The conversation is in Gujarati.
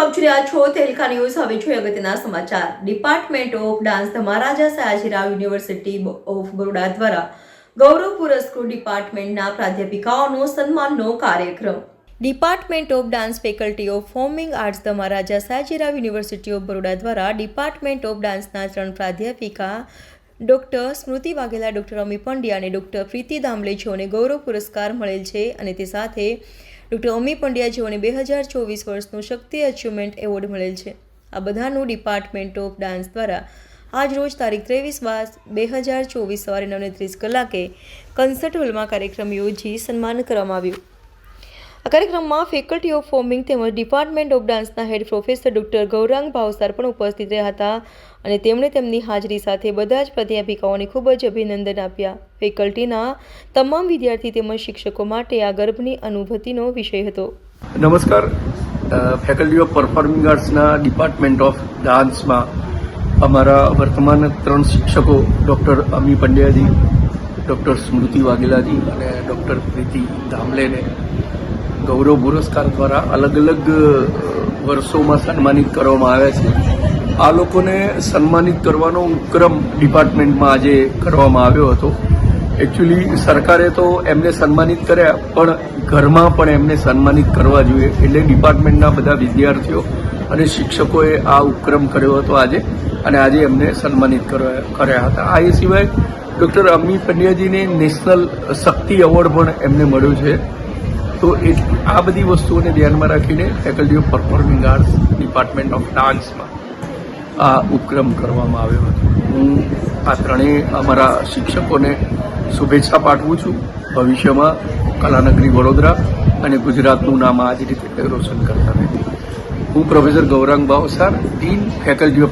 રહ્યા છો તેલકા ન્યૂઝ હવે જોઈએ અગત્યના સમાચાર. Department of dance ધમારાજા Sayajirao university of Baroda દ્વારા ગૌરવ પુરસ્કૃત ડિપાર્ટમેન્ટના પ્રાધ્યાપિકાઓનો સન્માનનો કાર્યક્રમ. Department of dance faculty of forming arts ધમારાજા Sayajirao university of Baroda દ્વારા ડિપાર્ટમેન્ટ ઓફ ડાન્સના ત્રણ પ્રાધ્યાપિકા ડૉક્ટર સ્મૃતિ વાઘેલા ડૉક્ટર અમી પંડ્યા અને ડૉક્ટર પ્રીતિ દામલે જેઓને ગૌરવ પુરસ્કાર મળેલ છે અને તે સાથે ડૉક્ટર અમી પંડ્યા જેઓને બે હજાર ચોવીસ વર્ષનું શક્તિ અચીવમેન્ટ એવોર્ડ મળેલ છે. આ બધાનું ડિપાર્ટમેન્ટ ઓફ ડાન્સ દ્વારા આજ રોજ તારીખ ત્રેવીસ બાર બે હજાર ચોવીસ સવારે નવને ત્રીસ કલાકે કન્સર્ટ હોલમાં કાર્યક્રમ યોજી સન્માન કરવામાં આવ્યું. કાર્યક્રમમાં ફેકલ્ટી ઓફ ફોર્મિંગ તેમજ department of ડાન્સના head professor doctor Gaurang Bhavsar પણ ઉપસ્થિત રહ્યા હતા અને તેમણે તેમની હાજરી સાથે બધા જ પ્રાધ્યાપિકાઓને ખૂબ જ અભિનંદન આપ્યા. ફેકલ્ટીના તમામ વિદ્યાર્થી તેમજ શિક્ષકો માટે આ ગર્ભની અનુભૂતિનો વિષય હતો. નમસ્કાર. ફેકલ્ટી ઓફ પરફોર્મિંગ આર્ટ્સના ડિપાર્ટમેન્ટ ઓફ ડાન્સમાં અમારા વર્તમાન ત્રણ શિક્ષકો ડૉક્ટર અમી પંડ્યાજી ડૉક્ટર સ્મૃતિ વાઘેલાજી અને ડૉક્ટર પ્રીતિ ધામલેને ગૌરવ પુરસ્કાર દ્વારા અલગ અલગ વર્ષોમાં સન્માનિત કરવામાં આવ્યા છે. આ લોકોને સન્માનિત કરવાનો ઉપક્રમ ડિપાર્ટમેન્ટમાં આજે કરવામાં આવ્યો હતો. એકચ્યુઅલી સરકારે તો એમને સન્માનિત કર્યા, પણ ઘરમાં પણ એમને સન્માનિત કરવા જોઈએ. એટલે ડિપાર્ટમેન્ટના બધા વિદ્યાર્થીઓ અને શિક્ષકોએ આ ઉપક્રમ કર્યો હતો આજે, અને આજે એમને સન્માનિત કર્યા હતા. આ એ સિવાય ડૉક્ટર અમી પંડ્યાજીને નેશનલ શક્તિ એવોર્ડ પણ એમને મળ્યો છે. તો એ આ બધી વસ્તુઓને ધ્યાનમાં રાખીને faculty of performing arts department of ડાન્સમાં આ ઉપક્રમ કરવામાં આવ્યો હતો. હું આ ત્રણેય અમારા શિક્ષકોને શુભેચ્છા પાઠવું છું. ભવિષ્યમાં કલાનગરી વડોદરા અને ગુજરાતનું નામ આ જ રીતે રોશન કરતા રહે હું professor Gaurang Bhavsar dean faculty of